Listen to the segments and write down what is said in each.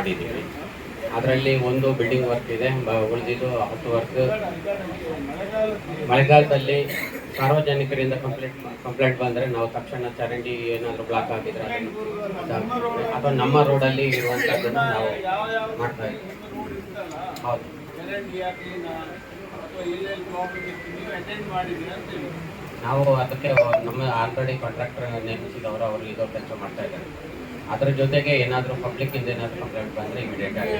ಮಾಡಿದ್ದೀವಿ. ಅದರಲ್ಲಿ ಒಂದು ಬಿಲ್ಡಿಂಗ್ ವರ್ಕ್ ಇದೆ ಉಳಿದಿದ್ದು ಹತ್ತು ವರ್ಕ್ ಮಳೆಗಾಲದಲ್ಲಿ ಸಾರ್ವಜನಿಕರಿಂದ ಕಂಪ್ಲೇಂಟ್ ಕಂಪ್ಲೇಂಟ್ ಬಂದರೆ ನಾವು ತಕ್ಷಣ ಚರಂಡಿ ಏನಾದರೂ ಬ್ಲಾಕ್ ಆಗಿದ್ರೆ ಅಥವಾ ನಮ್ಮ ರೋಡಲ್ಲಿ ಇರುವಂಥದ್ದನ್ನು ನಾವು ಮಾಡ್ತಾ ಇದ್ದೀವಿ. ಹೌದು. ನಾವು ಅದಕ್ಕೆ ನಮ್ಮ ಆಲ್ರೆಡಿ ಕಾಂಟ್ರಾಕ್ಟರ್ ನೇಮಿಸಿದವರು, ಅವರು ಇದೋ ಕೆಲಸ ಮಾಡ್ತಾ ಇದ್ದಾರೆ. ಅದ್ರ ಜೊತೆಗೆ ಏನಾದರೂ ಪಬ್ಲಿಕ್ ಇಂದ ಏನಾದರೂ ಕಂಪ್ಲೇಂಟ್ ಬಂದರೆ ಇಮಿಡಿಯೇಟ್ ಆಗಿ.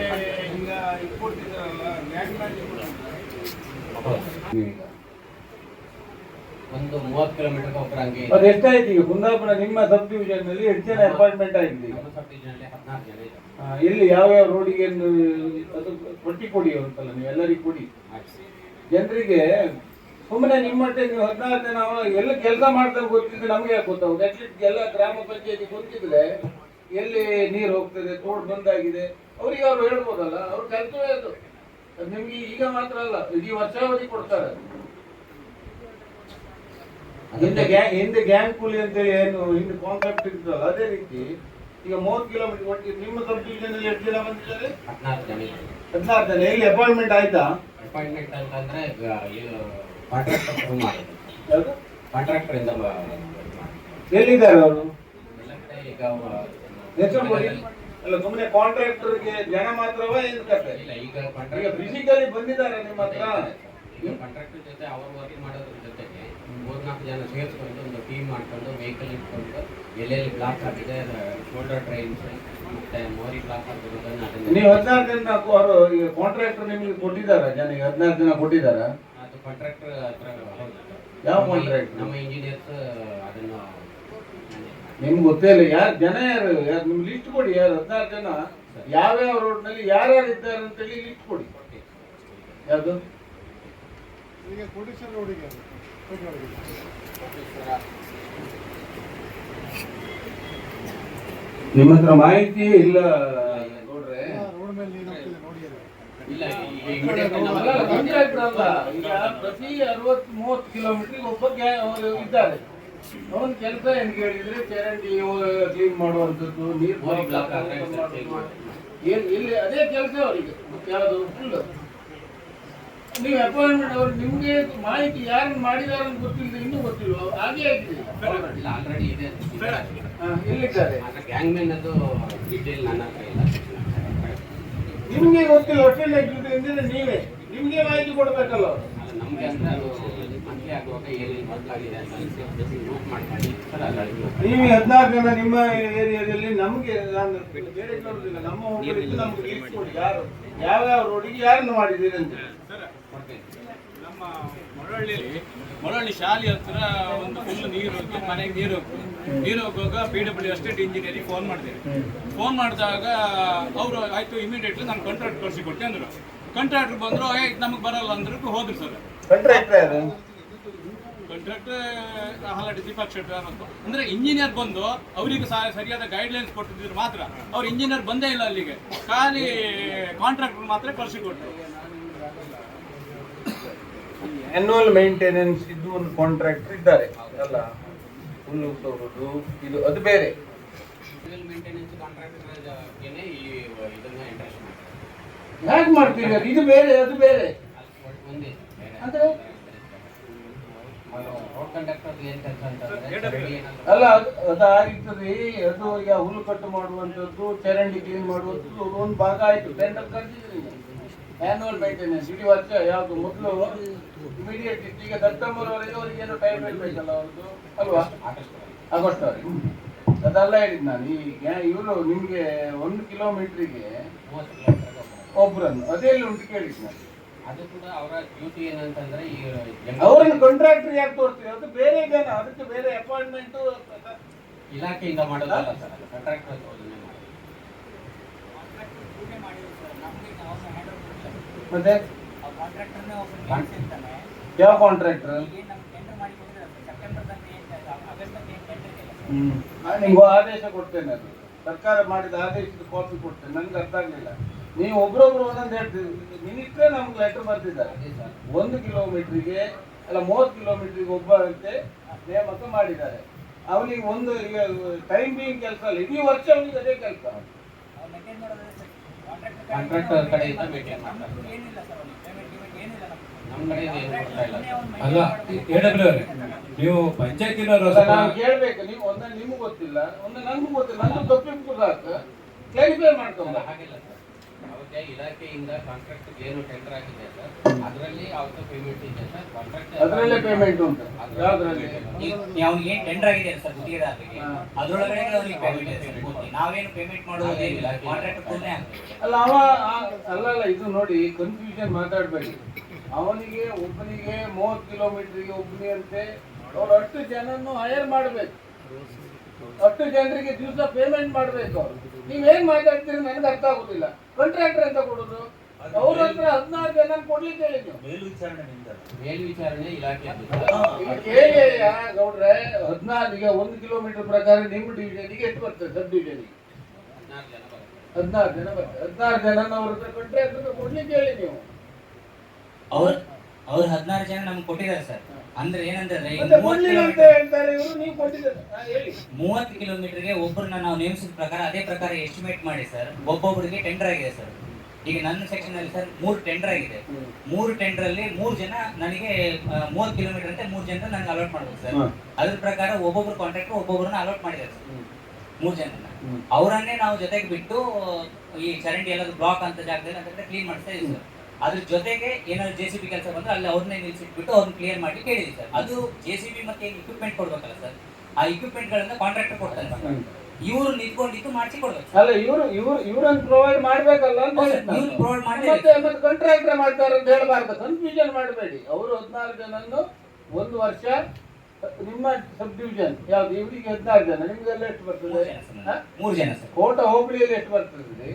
ಒಂದು ಮೂವತ್ತು ಕಿಲೋಮೀಟರ್ ಒಬ್ಬರ ಹಂಗೆ ಅದು ಎಷ್ಟಾಯ್ತು ಈಗ? ಕುಂದಾಪುರ ನಿಮ್ಮ ಸಬ್ ಡಿವಿಷನ್ನಲ್ಲಿ ಎಷ್ಟು ಜನ ಅಪಾಯಿಂಟ್ಮೆಂಟ್ ಆಗಿದೆ ಈಗ ನಮ್ಮ ಸಬ್ ಡಿವಿಷನಲ್ಲಿ ಹದಿನಾರು ಜನ ಇದ್ದಾರೆ. ಆ, ಎಲ್ಲಿ ಯಾವ ಯಾವ ರೋಡಿಗೆ ಅದು ಪಟ್ಟಿ ಕೊಡಿ ಅಂತಲ್ಲ ನೀವು ಎಲ್ಲರಿಗೂ ಕೊಡಿ. ಜನರಿಗೆ ಸುಮ್ಮನೆ ನಿಮ್ಮ ಮಟ್ಟಿಗೆ ನೀವು ಹದಿನಾರು ಜನ ಎಲ್ಲ ಕೆಲಸ ಮಾಡ್ತಾರೆ ಗೊತ್ತಿದ್ರೆ ನಮ್ಗೆ ಯಾಕೆ ಗೊತ್ತಾಗುತ್ತೆ ಅಟ್ಲೀಸ್ಟ್ ಎಲ್ಲ ಗ್ರಾಮ ಪಂಚಾಯತಿ ಗೊತ್ತಿದ್ರೆ ಎಲ್ಲಿ ನೀರು ಹೋಗ್ತದೆ ತೋಡ್ ಬಂದಾಗಿದೆ. ಅವರಿಗೆ ಅವ್ರು ಹೇಳ್ಬೋದಲ್ಲ ಅವ್ರು ಕಲ್ತವೇ ಅದು. ಅದು ನಿಮ್ಗೆ ಈಗ ಮಾತ್ರ ಅಲ್ಲ ಇಡೀ ವರ್ಷಾವಧಿ ಕೊಡ್ತಾರೆ ಹಿಂದೆ ಗ್ಯಾಂಗ್ ಹಿಂದೆ ಗ್ಯಾಂಗ್ ಕೂಲಿ ಅಂತ ಏನು ಹಿಂದೆ ಕಾಂಟ್ರಾಕ್ಟ್ ಇರ್ತದಲ್ಲ ಅದೇ ರೀತಿ. ಈಗ ಮೂವತ್ತು ಕಿಲೋಮೀಟರ್ ಕೊಟ್ಟಿ ನಿಮ್ಮ ಅಲ್ಲಿ ಎಷ್ಟು ಜನ ಬಂದಿದ್ದಾರೆ? ಹದಿನಾರು ಜನ ಹದಿನಾರು ಜನ. ಎಲ್ಲಿ ಅಪಾಯಿಂಟ್ಮೆಂಟ್ ಆಯ್ತಾ? ಅಪಾಯಿಂಟ್ಮೆಂಟ್ ಅಂತಂದ್ರೆ ಕಾಂಟ್ರಾಕ್ಟರ್? ಕಾಂಟ್ರಾಕ್ಟರ್ ಇಂದ ಎಲ್ಲಿದ್ದಾರೆ ಅವರು? ಎಲ್ಲ ಕಡೆ ಈಗ ಅಲ್ಲ ಸುಮ್ಮನೆ ಕಾಂಟ್ರಾಕ್ಟರ್ಗೆ ಜನ ಮಾತ್ರವ ಏನು ಕತೆ ಇಲ್ಲ ಈಗ ಕಾಂಟ್ರಾಕ್ಟರ್ ಫಿಸಿಕಲಿ ಬಂದಿದ್ದಾರೆ ನಿಮ್ಮ ಹತ್ರ? ಕಾಂಟ್ರಾಕ್ಟರ್ ಜೊತೆ ಅವರು ವರ್ಕ್ ಮಾಡೋದ್ರ ಜೊತೆಗೆ ಮೂರ್ನಾಲ್ಕು ಜನ ಸೇರಿಸ್ಕೊಂಡು ಒಂದು ಟೀಮ್ ಮಾಡ್ಕೊಂಡು ವೆಹಿಕಲ್ ಇಟ್ಕೊಂಡು ಎಲ್ಲೆಲ್ಲಿ ಬ್ಲಾಕ್ ಆಗಿದೆ ಶೋಲ್ಡರ್ ಟ್ರೈನ್ಸ್ ಮತ್ತೆ ಮೋರಿ ಬ್ಲಾಕ್ ಆಗಿರೋದನ್ನ ಅದನ್ನ ನೀವು ಹದಿನಾರು ಜನ ಅವರು ಈಗ ಕಾಂಟ್ರಾಕ್ಟರ್ ನಿಮಗೆ ಕೊಟ್ಟಿದ್ದಾರೆ ಜನ? ಈಗ ಹದಿನಾರು ಜನ ಕೊಟ್ಟಿದ್ದಾರೆ? ಅದು ಕಾಂಟ್ರಾಕ್ಟರ್ ಹತ್ರ. ಯಾವ contract? ನಮ್ಮ ಇಂಜಿನಿಯರ್ಸ್ ಅದನ್ನು ನಿಮ್ಗೆ ಗೊತ್ತೇ ಇಲ್ಲ ಯಾರು ಜನ ಯಾರು ಯಾರು ನಿಮ್ಗೆ ಲಿಸ್ಟ್ ಕೊಡಿ ಯಾರು ಹದಿನಾರು ಜನ ಯಾವ್ಯಾವ ರೋಡ್ನಲ್ಲಿ ಯಾರ್ಯಾರು ಇದ್ದಾರೆ ಅಂತೇಳಿ ಲಿಸ್ಟ್ ಕೊಡಿ ಯಾವುದು. ನಿಮ್ಮ ಹತ್ರ ಮಾಹಿತಿ ಇಲ್ಲ ನೋಡ್ರೆ ಪ್ರತಿ ಅರವತ್ ಮೂವತ್ತು ಕಿಲೋಮೀಟರ್ ಒಬ್ಬ ಗ್ಯಾ- ಅವ್ರು ಇದ್ದಾರೆ ಅವನ ಕೆಲಸ ಏನ್ ಕೇಳಿದ್ರೆ ಚರಂಡಿ ಕ್ಲೀನ್ ಮಾಡುವಂಥದ್ದು ನೀರು. ಏನ್ ಇಲ್ಲಿ ಅದೇ ಕೆಲಸ ಅವರಿಗೆ. ಯಾವುದು ಫುಲ್ ನೀವು ಅಪಾಯಿಂಟ್ಮೆಂಟ್ ಅವ್ರು ನಿಮ್ಗೆ ಮಾಹಿತಿ ಯಾರು ಮಾಡಿದಾರ ಅಂತ ಗೊತ್ತಿಲ್ಲ ಇನ್ನೂ ಗೊತ್ತಿಲ್ಲ ಹಾಗೆ ಆಗಿದೆ. ಆಲ್ರೆಡಿ ಇದೆ ಆದ್ರೆ ಗ್ಯಾಂಗ್ ಮ್ಯಾನ್ ಅದು ಡೀಟೇಲ್ ನನ್ನ ಹತ್ರ ಇಲ್ಲ. ನಿಮ್ಗೆ ಗೊತ್ತಿಲ್ಲ ಹೋಟೆಲ್ ನೀವೇ. ನಿಮ್ಗೆ ಮಾಹಿತಿ ಕೊಡ್ಬೇಕಲ್ಲ ನಮ್ಗೆ ಅಂದ್ರೆ ಅದು ನೀವು ಹದಿನಾರು ಜನ ನಿಮ್ಮ ಏರಿಯಾದಲ್ಲಿ ನಮಗೆ ಬೇರೆ ನಮ್ಮ ನಮ್ಗೆ ಯಾವ ಯಾವ ಯಾರು ಯಾವ್ಯಾವ ರೋಡಿಗೆ ಯಾರನ್ನು ಮಾಡಿದ್ದೀರಿ ಅಂತ. ಕೊಡ್ತೇನೆ ನಮ್ಮ ಮರಳಿ ಮರಳಿ ಶಾಲೆ ಹತ್ರ ಒಂದು ಫುಲ್ ನೀರು ಹೋಗಿ ಮನೆಗೆ ನೀರು ನೀರು ಹೋಗುವಾಗ P W estate engineering phone ಮಾಡಿದೆ. ಫೋನ್ ಮಾಡಿದಾಗ ಅವರು ಆಯ್ತು ಇಮಿಡಿಯೇಟ್ಲಿ ನಾನು ಕಾಂಟ್ರಾಕ್ಟ್ ಕಳಿಸಿ ಕೊಡ್ತೀನಿ ಅಂದರು. ಕಾಂಟ್ರಾಕ್ಟರ್ ಬಂದರು ಏ ನಮಗೆ ಬರಲ್ಲ ಅಂದ್ರು ಹೋದ್ರು ಸರ್. ಕಾಂಟ್ರಾಕ್ಟ್ರ್ ಯಾರು? ಕಾಂಟ್ರಾಕ್ಟ್ ಹಲಾಡಿ ದೀಪಕ್ ಶೆಟ್ಟಿ ಅನ್ನೋದು ಅಂದ್ರೆ ಇಂಜಿನಿಯರ್ ಬಂದು ಅವರಿಗೆ ಸರಿಯಾದ ಗೈಡ್ಲೈನ್ಸ್ ಕೊಟ್ಟಿದ್ರು ಮಾತ್ರ ಅವ್ರು ಇಂಜಿನಿಯರ್ ಬಂದೇ ಇಲ್ಲ ಅಲ್ಲಿಗೆ. ಖಾಲಿ ಕಾಂಟ್ರಾಕ್ಟರ್ ಮಾತ್ರ ಕಳಿಸಿ ಕೊಟ್ಟರು ಆನ್ಯುವಲ್ ಮೇಂಟೆನೆನ್ಸ್ ಇದು ಒಂದು ಕಾಂಟ್ರಾಕ್ಟರ್ ಇದ್ದಾರೆ. ಅಲ್ಲ ಹುಲ್ಲು ತೋರೋದು ಇದು ಅದು ಬೇರೆ. ಸಿವಿಲ್ ಮಾಡ್ತೀವಿ ಕಾಂಟ್ರಾಕ್ಟರ್ಗೆ ಈ ಇದನ್ನ ಇಂಟ್ರೆಸ್ಟ್ ಮಾಡ್ತಾರೆ. ಹೇಗೆ ಮಾಡ್ತೀರಿ ಅದು? ಇದು ಬೇರೆ ಅದು ಬೇರೆ. ಅಂದ್ರೆ ರೋಡ್ ಕಂಡಕ್ಟರ್ ಏನ್ ಕೆಲಸ ಅಂತಂದ್ರೆ ಚರಂಡಿ ಏನಾದ್ರು ಅಲ್ಲ ಅದು ಅದು ಆಗಿರ್ತದೆ ಅದು ಈಗ ಹುಲ್ಲು ಕಟ್ಟು ಮಾಡುವಂಥದ್ದು ಚರಂಡಿ ಕ್ಲೀನ್ ಮಾಡುವಂಥದ್ದು ಒಂದು ಭಾಗ ಆಯ್ತು. ಟೆಂಡರ್ ಕರೆದಿದ್ರಿ ಆನ್ಯುವಲ್ ಮೇಂಟೆನೆನ್ಸ್ ಇಡೀ ವರ್ಷ ಯಾವುದು? ಮೊದಲು ಇಮಿಡಿಯೇಟ್ ಇತ್ತು. ಈಗ ಸೆಪ್ಟೆಂಬರ್ವರೆಗೆ ಅವರಿಗೆ ಏನೋ ಟೈಮ್ ಬೇಕಲ್ಲ ಅವ್ರದ್ದು. ಅಲ್ವಾ? ಆಗಸ್ಟ್ ಆಗಸ್ಟ್ ವರೆಗೆ ಅದೆಲ್ಲ ಹೇಳಿದ್ ನಾನು. ಈಗ ಇವರು ನಿಮಗೆ ಒಂದು ಕಿಲೋಮೀಟ್ರಿಗೆ ಒಬ್ಬರನ್ನು ಅದೇ ಉಂಟು ಕೇಳಿದ್ದು ನಾನು. ಅದು ಕೂಡ ಅವರ ಡ್ಯೂಟಿ ಏನಂತಂದ್ರೆ ಈ ಅವರನ್ನು ಕಾಂಟ್ರಾಕ್ಟರ್ ಯಾಕೆ ತೋರಿಸ್ತೀವಿ ಅದು ಬೇರೆ ಜನ ಅದಕ್ಕೆ ಬೇರೆ ಅಪಾಯಿಂಟ್ಮೆಂಟ್ ಇಲಾಖೆಯಿಂದ ಮಾಡೋದಲ್ಲ ಸರ್ ಕಾಂಟ್ರಾಕ್ಟರ್ ಮತ್ತೆ? ಯಾವ ಕಾಂಟ್ರಾಕ್ಟರ್ ಹ್ಮ್. ನಾನು ನಿಮ್ಗೆ ಆದೇಶ ಕೊಡ್ತೇನೆ ಅದು. ಸರ್ಕಾರ ಮಾಡಿದ ಆದೇಶದ ಕಾಪಿ ಕೊಡ್ತೇನೆ ನನಗೆ ಅರ್ಥ ಆಗಲಿಲ್ಲ. ನೀವು ಒಬ್ರೊಬ್ರು ಒಂದೊಂದು ಹೇಳ್ತೀವಿ ಮಿನಿಸ್ಟ್ರೇ ನಮ್ಗೆ ಲೆಟರ್ ಬರ್ತಿದ್ದಾರೆ. ಒಂದು ಕಿಲೋಮೀಟ್ರಿಗೆ ಅಲ್ಲ ಮೂವತ್ತು ಕಿಲೋಮೀಟ್ರಿಗೆ ಒಬ್ಬ ಅಂತೆ ನೇಮಕ ಮಾಡಿದ್ದಾರೆ. ಅವನಿಗೆ ಒಂದು ಈಗ ಟೈಮ್ ಬೀಂಗ್ ಕೆಲಸ ಅಲ್ಲ ಇಡೀ ವರ್ಷ ಅವನಿಗೆ ಅದೇ ಕೆಲಸ. ಕಾಂಟ್ರಾಕ್ಟರ್ ಕಡೆಯಿಂದ ಮೇಂಟೈನ್ ಮಾಡ್ತಾರೆ. ಏನಿಲ್ಲ ಸರ್ ಪೇಮೆಂಟ್ ಗಿಮೆಂಟ್ ಏನಿಲ್ಲ ನಮ್ಗೆ. ನಮ್ಮ ಕಡೆಯಿಂದ ಏನು ಕೊಡ್ತಾ ಅಲ್ಲ ನೀವು ಅಲ್ಲ, ನಾನು ಕೇಳ್ಬೇಕು ನೀವು ಒಂದ ನಿಮ್ಗೆ ಗೊತ್ತಿಲ್ಲ ಒಂದ ನನ್ಗೂ ಗೊತ್ತಿಲ್ಲ ನನ್ನ ತಪ್ಪಿಟ್ಟು ಕ್ಲೈಂಟ್ ಕ್ಲಾರಿಫೈ ಅಲ್ಲ, ಹಾಗಿಲ್ಲ ಸರ್ ಅವ್ರಿಗೆ ಇಲಾಖೆಯಿಂದ ಕಾಂಟ್ರಾಕ್ಟ್ ಏನು ಟೆಂಡರ್ ಆಗಿದೆ ಸರ್ ಅದರಲ್ಲಿ ಅವ್ರದ್ದು ಪೇಮೆಂಟ್ ಇದೆ ಸರ್ ಕಾಂಟ್ರಾಕ್ಟ್ ಅದರಲ್ಲೇ ಪೇಮೆಂಟ್ ಉಂಟು. ಯಾವ್ದ್ರಲ್ಲಿ? ಅವ್ನಿಗೆ ಏನ್ ಟೆಂಡರ್ ಆಗಿದೆ ಸರ್ ಗುತ್ತಿಗೆದಾರರಿಗೆ. ಅದ್ರೊಳಗಡೆ ಅವ್ನಿಗೆ ಪೇಮೆಂಟ್ ಇದೆ ಸರ್ ಗೊತ್ತಿ. ನಾವೇನು ಪೇಮೆಂಟ್ ಮಾಡೋದೇನಿಲ್ಲ ಕಾಂಟ್ರಾಕ್ಟ್ ಕೊನೆ ಅಲ್ಲ ಅವ ಅಲ್ಲ ಅಲ್ಲ ಇದು ನೋಡಿ ಕನ್ಫ್ಯೂಷನ್ ಮಾತಾಡಬೇಡಿ. ಅವನಿಗೆ ಒಬ್ಬನಿಗೆ ಮೂವತ್ತು ಕಿಲೋಮೀಟರ್ಗೆ ಒಬ್ಬನಿಗೆ ಅಂತೆ ಅವ್ರು ಅಷ್ಟು ಜನನ್ನು ಹೈರ್ ಮಾಡಬೇಕು. ಅಷ್ಟು ಜನರಿಗೆ ದಿವಸ ಪೇಮೆಂಟ್ ಮಾಡಬೇಕು. ಅವ್ರು ನೀವ್ ಏನ್ ಮಾತಾಡ್ತೀರಿ ನನಗೆ ಅರ್ಥ ಆಗುದಿಲ್ಲ. ಕಾಂಟ್ರಾಕ್ಟರ್ ಅಂತ ಕೊಡೋದು? ಅವ್ರ ಹತ್ರ ಹದಿನಾರು ಜನ ಕೊಡ್ಲಿಕ್ಕೆ ಹೇಳಿ ನೀವು. ಮೇಲ್ವಿಚಾರಣೆ ಇಲಾಖೆ ಗೌಡ್ರೆ ಹದಿನಾರು ಈಗ ಒಂದು ಕಿಲೋಮೀಟರ್ ಪ್ರಕಾರ ನಿಮ್ಮ ಡಿವಿಷನ್ಗೆ ಎಷ್ಟು ಬರ್ತದೆ ಸಬ್ ಡಿವಿಷನ್ಗೆ ಹದಿನಾರು ಜನ ಬರುತ್ತೆ ಹದಿನಾರು ಜನ ಹದಿನಾರು ಜನ ಅವ್ರ ಹತ್ರ ಕಾಂಟ್ರಾಕ್ಟರ್ ಕೊಡ್ಲಿಕ್ಕೆ ಹೇಳಿ ನೀವು. ಅವ್ರ ಅವ್ರ ಹದಿನಾರು ಜನ ನಮ್ಗೆ ಕೊಟ್ಟಿದ್ದಾರೆ ಸರ್. ಅಂದ್ರೆ ಏನಂದ್ರೆ ಅಂತ ಕಿಲೋಮೀಟರ್ ಹೇಳ್ತಾರೆ ಇವರು ನೀವು ಕೊಟ್ಟಿದ್ದಾರೆ ಹಾ, ಹೇಳಿ. ಮೂವತ್ತು ಕಿಲೋಮೀಟರ್ಗೆ ಒಬ್ಬರನ್ನ ನಾವು ನೇಮಿಸಿದ ಪ್ರಕಾರ ಅದೇ ಪ್ರಕಾರ ಎಸ್ಟಿಮೇಟ್ ಮಾಡಿ ಸರ್ ಒಬ್ಬೊಬ್ಬರಿಗೆ ಟೆಂಡರ್ ಆಗಿದೆ ಸರ್ ಈಗ ನನ್ನ ಸೆಕ್ಷನ್ ಅಲ್ಲಿ ಸರ್ ಮೂರು ಟೆಂಡರ್ ಆಗಿದೆ. ಮೂರು ಟೆಂಡರ್ ಅಲ್ಲಿ ಮೂರು ಜನ ನನಗೆ ಮೂವತ್ತು ಕಿಲೋಮೀಟರ್ ಅಂತ ಮೂರು ಜನ ನನಗೆ ಅಲಾಟ್ ಮಾಡ್ಬೇಕು ಸರ್. ಅದ್ರ ಪ್ರಕಾರ ಒಬ್ಬೊಬ್ರು ಕಾಂಟ್ರಾಕ್ಟರ್ ಒಬ್ಬೊಬ್ಬರನ್ನ ಅಲಾಟ್ ಮಾಡಿದ್ದಾರೆ ಸರ್. ಮೂರು ಜನ ಅವರನ್ನೇ ನಾವು ಜೊತೆಗೆ ಬಿಟ್ಟು ಈ ಚರಂಡಿ ಎಲ್ಲಾದ್ರೂ ಬ್ಲಾಕ್ ಅಂತ ಜಾಗದಲ್ಲಿ ಅಂತ ಕ್ಲೀನ್ ಮಾಡ್ತಾ ಇದ್ದೀವಿ ಸರ್ ಅದ್ರ ಜೊತೆಗೆ ಏನಾದ್ರು ಜೆ ಸಿ ಬಿ ಕೆಲಸ ಬಂದ್ರೆ ಅಲ್ಲಿ ಅವ್ರನ್ನೇ ನಿಲ್ಸಿಟ್ಬಿಟ್ಟು ಅವ್ರನ್ನ ಕ್ಲಿಯರ್ ಮಾಡಿ ಕೇಳಿದ್ವಿ ಸರ್. ಅದು ಜೆ ಸಿ ಬಿ ಮತ್ತೆ ಇಕ್ವಿಪ್ಮೆಂಟ್ ಕೊಡ್ಬೇಕಲ್ಲ ಸರ್? ಆ ಇಕ್ವಿಪ್ಮೆಂಟ್ ಗಳನ್ನ ಕಾಂಟ್ರಾಕ್ಟರ್ ಕೊಡ್ತಾರೆ ಇವರು ನಿಂತ್ಕೊಂಡಿದ್ದು ಮಾಡಿಸಿ ಕೊಡ್ಬೇಕು ಅಲ್ಲ ಇವರು ಇವರು ಇವ್ರನ್ನ ಪ್ರೊವೈಡ್ ಮಾಡ್ಬೇಕಲ್ಲ ಅಂತ. ಇವ್ರು provide ಮಾಡ್ಲೇಬೇಕು. ಮತ್ತೆ ಮತ್ತೆ ಕಾಂಟ್ರಾಕ್ಟರ್ ಮಾಡ್ತಾರೆ ಅಂತ ಹೇಳಬಾರ್ದು. ಕನ್ಫ್ಯೂಷನ್ ಮಾಡಬೇಡಿ. ಅವರು ಹದಿನಾರು ಜನನ್ನು ಒಂದು ವರ್ಷ ನಿಮ್ಮ ಸಬ್ ಡಿವಿಷನ್ ಯಾವ್ದು ಇವರಿಗೆ ಹದಿನಾರು ಜನ ನಿಮ್ಗೆಲ್ಲ ಎಷ್ಟು ಬರ್ತದೆ. ಮೂರು ಜನ ಸರ್. ಕೋಟ ಹೋಬಳಿಯಲ್ಲಿ ಎಷ್ಟು ಬರ್ತದೆ.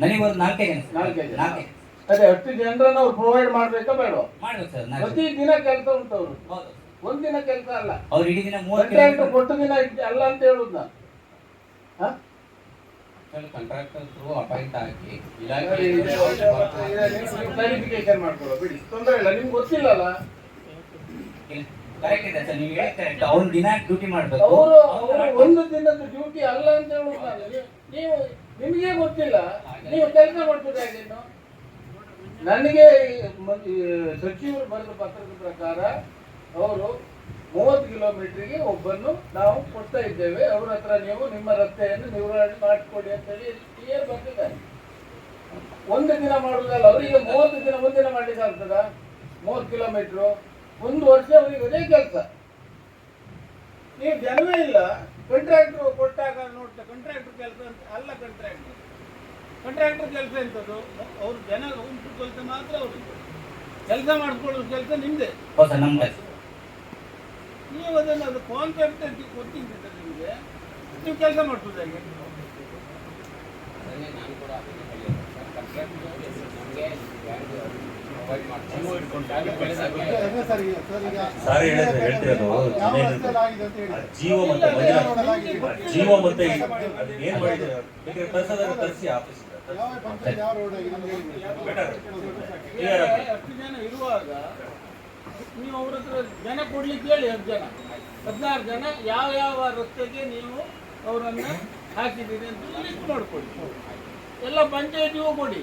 ನನಗೆ ಒಂದು ನಾಲ್ಕೈದು ನಾಲ್ಕೈದು ಸರ್. ನಾಲ್ಕೇ ಜನ ನಾಲ್ಕೇ. ಅದೇ ಹತ್ತು ಜನರನ್ನ ಅವ್ರು ಪ್ರೊವೈಡ್ ಮಾಡ್ಬೇಕಾ ಬೇಡ ಮಾಡ್ಬೇಕು ಸರ್ ನಾಲ್ಕು. ಪ್ರತಿ ದಿನ ಕೆಲಸ ಉಂಟು ಅವರು. ಹೌದು. ದಿನ ಕೆಲಸ ಅಲ್ಲ. ಅವ್ರು ಇಡೀ ದಿನ ಮೂವತ್ತು ಕಾಂಟ್ರಾಕ್ಟ್ ಕಿಲೋಮೀಟರ್ ಕೊಟ್ಟು ದಿನ ಇದ್- ಅಲ್ಲ ಅಂತ ಹೇಳುದು ನಾನು. ಹಾ? ಕಾಂಟ್ರಾಕ್ಟರ್ ಥ್ರೂ ಅಪಾಯಿಂಟ್ ಆಗಿ ಇದು- ಇಲಾಖೆ ಇದು ಮಾಡ್ಕೊಳ್ಳೋ ಬಿಡಿ. ತೊಂದರೆ ಇಲ್ಲ ನಿಮ್ಗೆ ಗೊತ್ತಿಲ್ಲಲ್ಲ? ಕರೆಕ್ಟ್ ಇದೆ ಸರ್ ನೀವು ಹೇಳಿ ಕರೆಕ್ಟ್ ದಿನ ಡ್ಯೂಟಿ ಮಾಡ್ಬೇಕು. ಅವರು ಅವರು ಒಂದು ದಿನದ ಡ್ಯೂಟಿ ಅಲ್ಲ ಅಂತ ಹೇಳುದು ನಾನು ನೀವು ನಿಮಗೆ ಗೊತ್ತಿಲ್ಲ. ನೀವು ಕೆಲಸ ಮಾಡ್ಬೋದು ಹೇಗೆ ಇನ್ನು? ನನಗೆ ಸಚಿವರು ಬರೆದ ಪತ್ರದ ಪ್ರಕಾರ ಅವರು ಮೂವತ್ತು ಕಿಲೋಮೀಟರ್ಗೆ ಒಬ್ಬನ್ನು ನಾವು ಕೊಡ್ತಾ ಇದ್ದೇವೆ. ಅವ್ರ ಹತ್ರ ನೀವು ನಿಮ್ಮ ರಸ್ತೆಯನ್ನು ನಿವಾರಣೆ ಮಾಡಿಕೊಡಿ ಅಂತ ಹೇಳಿ ಕ್ಲಿಯರ್ ಬರ್ತಿದ್ದಾರೆ ಒಂದು ದಿನ ಮಾಡುವುದಲ್ಲ, ಅವರಿಗೆ ಮೂವತ್ತು ದಿನ ಒಂದಿನ ಮಾಡಲಿಕ್ಕೆ ಆಗ್ತದ? ಮೂವತ್ತು ಕಿಲೋಮೀಟ್ರು. ಒಂದು ವರ್ಷ ಅವರಿಗೆ ಅದೇ ಕೆಲಸ. ನೀವು ಜನವೇ ಇಲ್ಲ ಕಾಂಟ್ರಾಕ್ಟ್ರು ಕೊಟ್ಟಾಗ ನೋಡ್ತಾ ಕಾಂಟ್ರಾಕ್ಟರ್ ಕೆಲಸ ಅಂತ ಅಲ್ಲ ಕಾಂಟ್ರಾಕ್ಟರ್ ಕಾಂಟ್ರಾಕ್ಟರ್ ಕೆಲಸ ಎಂಥದ್ದು ಅವ್ರು ಜನ ಉಂಟು ಕೆಲಸ ಮಾತ್ರ ಅವರು ಕೆಲಸ ಮಾಡ್ಕೊಳ್ಳೋ ಕೆಲಸ ನಿಮ್ಮದೇ ಹೌದು ಸರ್ ನಮ್ದು. ನೀವು ಅದನ್ನ ಅದು ಕಾನ್ಸೆಪ್ಟ್ ಅಂತ ಗೊತ್ತಿದ್ದಿದೆ ನಿಮಗೆ. ನೀವು ಕೆಲಸ ಮಾಡ್ಬೋದು ಹೇಗೆ? ನಾನು ಕೂಡ ಸರ್ ಹೇಳಿದ್ರೆ ಹೇಳ್ತಿರೋದು ಜೀವ ಮತ್ತೆ. ಜೀವ ಮತ್ತೆ ಏನ್ ಮಾಡಿದ್ರೆ? ಬೇಕಾದ್ರೆ ಕಳ್ಸೋದಾದ್ರೆ ತರಿಸಿ ಆಫೀಸ್ ಇರುವಾಗ ನೀವು ಅವ್ರ ಹತ್ರ ಜನ ಕೊಡ್ಲಿಕ್ಕೆ ಹೇಳಿ ಹತ್ತು ಜನ. ಹದಿನಾರು ಜನ ಯಾವ ಯಾವ ರಸ್ತೆಗೆ ನೀವು ಅವರನ್ನ ಹಾಕಿದ್ದೀರಿ ಅಂತ ಲಿಸ್ಟ್ ಮಾಡ್ಕೊಡಿ ಎಲ್ಲ ಪಂಚಾಯತಿಗೂ ಕೊಡಿ.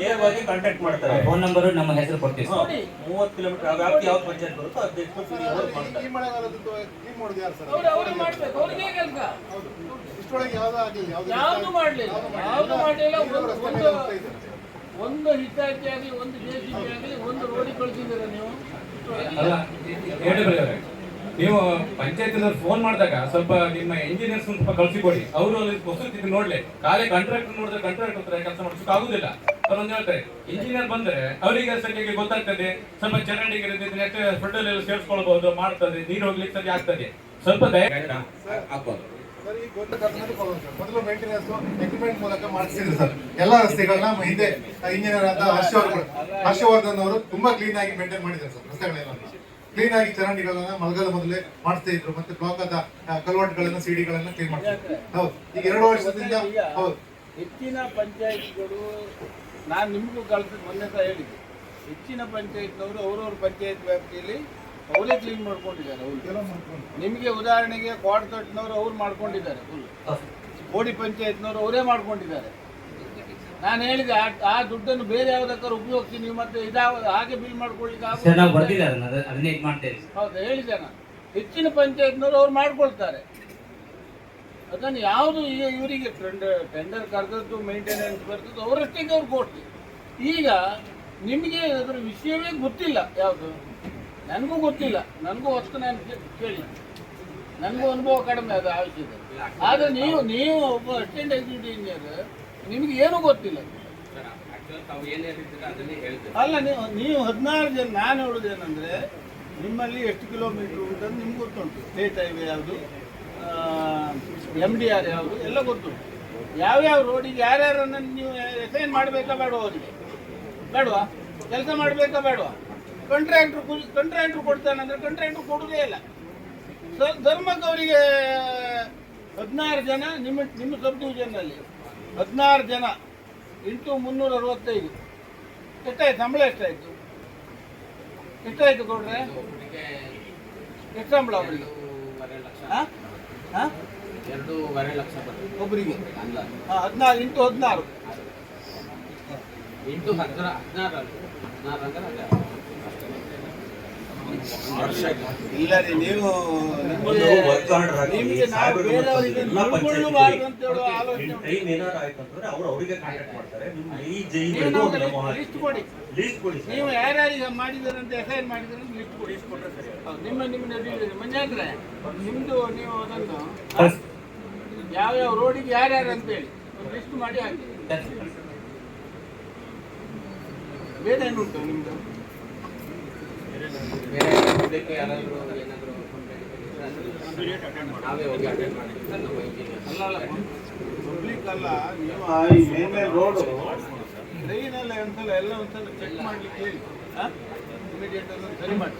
ನೇರವಾಗಿ ಕಾಂಟ್ಯಾಕ್ಟ್ ಮಾಡ್ತಾರೆ. ಫೋನ್ ನಂಬರ್ ನಮ್ಮ ಹೆಸರು ಕೊಡ್ತೀವಿ. ಮೂವತ್ತು ಕಿಲೋಮೀಟರ್ ವ್ಯಾಪ್ತಿ ಯಾವ ಪಂಚಾಯತ್ ಬರುತ್ತೋ ಯಾವ್ದು ಯಾವುದು ಮಾಡಲಿಲ್ಲ. ಯಾವುದು ಮಾಡಲಿಲ್ಲ ಒಂದು ಹಿತಾಚಿ ಆಗಲಿ ಒಂದು ಜೆ ಸಿ ಬಿ ಆಗಲಿ ಒಂದು ರೋಡಿಗೆ ಕಳಿಸಿದ್ದೀರಾ ನೀವು? ನೀವು ಪಂಚಾಯತಿನವ್ರು ಫೋನ್ ಮಾಡಿದಾಗ ಸ್ವಲ್ಪ ನಿಮ್ಮ ಇಂಜಿನಿಯರ್ಸ್ ಸ್ವಲ್ಪ ಕಳ್ಸಿಕೊಡಿ. ಅವರು ಅಲ್ಲಿ ವಸ್ತುಸ್ಥಿತಿ ನೋಡ್ಲಿ. ಖಾಲಿ ಕಾಂಟ್ರಾಕ್ಟರ್ ನೋಡಿದ್ರೆ ಕಾಂಟ್ರಾಕ್ಟರ್ ಹತ್ರ ಕೆಲಸ ಮಾಡಿಸಕ್ ಆಗುದಿಲ್ಲ. ಅವ್ರು ಒಂದು ಹೇಳ್ತಾರೆ ಇಂಜಿನಿಯರ್ ಬಂದ್ರೆ ಅವರಿಗೆ ಸರಿಯಾಗಿ ಗೊತ್ತಾಗ್ತದೆ. ಸ್ವಲ್ಪ ಚರಂಡಿಗೆ ನೆಕ್ಸ್ಟ್ ಫುಡ್ಡಲ್ಲಿ ಸೇರಿಸ್ಕೊಳ್ಬಹುದು ಮಾಡ್ತದೆ ನೀರು ಹೋಗ್ಲಿಕ್ಕೆ ಸರಿ ಆಗ್ತದೆ. ಸ್ವಲ್ಪ ದಯ ಮೊದಲು ಮೇಂಟೆನೆನ್ಸ್ ಅಗ್ರಿಮೆಂಟ್ ಮೂಲಕ ಮಾಡಿಸಿದ್ರು ಸರ್. ಎಲ್ಲ ರಸ್ತೆಗಳನ್ನ ಹಿಂದೆ ಇಂಜಿನಿಯರ್ ಆದ ಹರ್ಷವರ್ಧನ್ ಹರ್ಷವರ್ಧನ್ ಅವರು ತುಂಬಾ ಕ್ಲೀನ್ ಆಗಿ ಮೇಂಟೈನ್ ಮಾಡಿದ್ದಾರೆ ಸರ್ ರಸ್ತೆಗಳೆಲ್ಲ. ಕ್ಲೀನ್ ಆಗಿ ಚರಂಡಿಗಳನ್ನ ಮಲಗದ ಮೊದಲೇ ಮಾಡ್ತಾ ಇದ್ರು ಮತ್ತೆ ಬ್ಲಾಕ್ ಆದ ಕಲ್ವರ್ಟ್ಗಳನ್ನ ಸಿಡಿಗಳನ್ನ ಕ್ಲೀನ್ ಮಾಡ್ತಾರೆ ಹೌದು. ಈಗ ಎರಡು ವರ್ಷದಿಂದ ಹೌದು. ಹೆಚ್ಚಿನ ಪಂಚಾಯತ್ಗಳು ನಾನು ನಿಮಗೂ ಕಳ್ಸ ಮೊನ್ನೆ ಸಹ ಹೇಳಿದ್ದೆ. ಹೆಚ್ಚಿನ ಪಂಚಾಯತ್ನವರು ಅವ್ರವ್ರ ಪಂಚಾಯತ್ ವ್ಯಾಪ್ತಿಯಲ್ಲಿ ಅವರೇ ಕ್ಲೀನ್ ಮಾಡ್ಕೊಂಡಿದ್ದಾರೆ ಅವರು. ಕೆಲವು ಮಾಡ್ಕೊಂಡು ನಿಮಗೆ ಉದಾಹರಣೆಗೆ ಕ್ವಾಡ್ತಟ್ಟಿನವರು ಅವ್ರು ಮಾಡ್ಕೊಂಡಿದ್ದಾರೆ. ಕೋಡಿ ಪಂಚಾಯತ್ನವರು ಅವರೇ ಮಾಡ್ಕೊಂಡಿದ್ದಾರೆ. ನಾನು ಹೇಳಿದೆ ಆ ದುಡ್ಡನ್ನು ಬೇರೆ ಯಾವ್ದಕ್ಕಾರ ಉಪಯೋಗಿಸಿ ನೀವು ಮತ್ತೆ ಇದಾವ ಹಾಗೆ ಬಿಲ್ ಮಾಡ್ಕೊಳ್ಳಿಕ್ಕೆ ನಾವು ಆಗೋದಿಲ್ಲ. ಅದನ್ನ ಅದನ್ನೇ ಇದು ಮಾಡ್ತೇವೆ ಹೌದು? ಹೇಳಿದೆ ನಾನು. ಹೆಚ್ಚಿನ ಪಂಚಾಯತ್ನವರು ಅವ್ರು ಮಾಡ್ಕೊಳ್ತಾರೆ. ಅದನ್ನು ಯಾವುದು ಈಗ ಇವರಿಗೆ ಟೆಂಡರ್ ಟೆಂಡರ್ ಕರೆದದ್ದು ಮೇಂಟೆನೆನ್ಸ್ ಬರ್ತದ್ದು ಅವರಷ್ಟಿಗೆ ಅವ್ರು ಕೊಟ್ಟು ಈಗ ನಿಮಗೆ ಅದರ ವಿಷಯವೇ ಗೊತ್ತಿಲ್ಲ ಯಾವುದು? ನನಗೂ ಗೊತ್ತಿಲ್ಲ. ನನಗೂ ಅಷ್ಟು ನಾನು ಕೇಳಿ ನನಗೂ ಅನುಭವ ಕಡಿಮೆ ಅದು ಆ ವಿಷಯದಲ್ಲಿ. ಆದರೆ ನೀವು ನೀವು ಒಬ್ಬ ಅಸಿಸ್ಟೆಂಟ್ ಎಕ್ಸಿಕ್ಯೂಟಿವ್ ಇಂಜಿನಿಯರ್ ನಿಮಗೆ ಏನೂ ಗೊತ್ತಿಲ್ಲ. ಅಲ್ಲ, ನೀವು ನೀವು ಹದಿನಾರು ಜನ, ನಾನು ಹೇಳುದೇನಂದ್ರೆ ನಿಮ್ಮಲ್ಲಿ ಎಷ್ಟು ಕಿಲೋಮೀಟ್ರ್ ಅಂತ ನಿಮ್ಗೆ ಗೊತ್ತುಂಟು. ಸ್ಟೇಟ್ ಹೈವೇ ಯಾವುದು ಎಂ ಡಿ ಆರ್ ಯಾವುದು ಎಲ್ಲ ಗೊತ್ತುಂಟು. ಯಾವ್ಯಾವ ರೋಡಿಗೆ ಯಾರ್ಯಾರನ್ನು ನೀವು ಎಸೈನ್ ಮಾಡಬೇಕಾ ಬೇಡವಾ ಅವರಿಗೆ? ಬೇಡವಾ? ಕೆಲಸ ಮಾಡಬೇಕಾ ಬೇಡವಾ? ಕಂಟ್ರಾಕ್ಟ್ರು ಕಂಟ್ರಾಕ್ಟ್ರು ಕೊಡ್ತಾನಂದ್ರೆ ಕಂಟ್ರಾಕ್ಟ್ರು ಕೊಡೋದೇ ಇಲ್ಲ. ಧರ್ಮಕ್ಕೆ ಅವರಿಗೆ ಹದಿನಾರು ಜನ, ನಿಮ್ಮ ನಿಮ್ಮ ಸಬ್ ಡಿವಿಷನ್ನಲ್ಲಿ ಹದಿನಾರು ಜನ ಇಂಟು ಮುನ್ನೂರ ಅರವತ್ತೈದು. ಎಷ್ಟಾಯ್ತು? ಸಂಬಳ ಎಷ್ಟಾಯ್ತು? ಎಷ್ಟಾಯ್ತು ಕೊಡ್ರೆ? ಎಷ್ಟು ಸಂಬಳ ಅವರಿಗೆ ಎರಡೂವರೆ ಲಕ್ಷ. ಹಾಂ? ಹಾಂ? ಎರಡೂವರೆ ಲಕ್ಷ ಬರ್ತದೆ. ಒಬ್ಬರಿಗೆ ಹದಿನಾರು ಇಂಟು ಹದಿನಾರು. ಇಂಟು ಹದಿನಾರು ಹದಿನಾರು ಅಂದ್ರೆ ಅದೇ ಇಲ್ಲ ರೀ ನೀವು. ಟೈಮ್ ಏನಾರು ಆಯ್ತು ಅಂತಂದ್ರೆ ಅವ್ರು ಅವರಿಗೆ ಕಾಂಟ್ಯಾಕ್ಟ್ ಮಾಡ್ತಾರೆ. ನಿಮ್ಮ ಈ ಜೈ ನೀವು ಲಿಸ್ಟ್ ಕೊಡಿ. ಲೀಸ್ಟ್ ಕೊಡಿ ಸರ್. ನೀವು ಯಾರ್ಯಾರಿಗೆ ಮಾಡಿದಾರೆ ಅಂತ ಅಸೈನ್ ಮಾಡಿದಾರೆ ಅಂತ ಲಿಸ್ಟ್ ಕೊಡಿ. ಹೌದು, ನಿಮ್ಮ ನಿಮ್ಮ ನಡುವೆ ನಿಮ್ದು ನಿಮ್ಮದು ನೀವು ಅದನ್ನು ಯಾವ್ಯಾವ ರೋಡಿಗೆ ಯಾರ್ಯಾರು ಅಂತೇಳಿ ಲಿಸ್ಟ್ ಮಾಡಿ ಹಾಕಿ. ಬೇರೆ ಏನುಂಟು ನಿಮ್ಮದು ಏನಾದರೂ ಅಟೆಂಡ್ ನಮ್ಮ ಅಲ್ಲ ನೀವು ಆ ಈ ಮೇನ್ ರೋಡು ಟ್ರೈನ್ ಎಲ್ಲ ಒಂದ್ಸಲ ಎಲ್ಲ ಒಂದ್ಸಲ ಚೆಕ್ ಮಾಡ್ಲಿಕ್ಕೆ ಹೇಳಿ ಇಮಿಡಿಯೇಟ್ ಸರಿ ಮಾಡಿ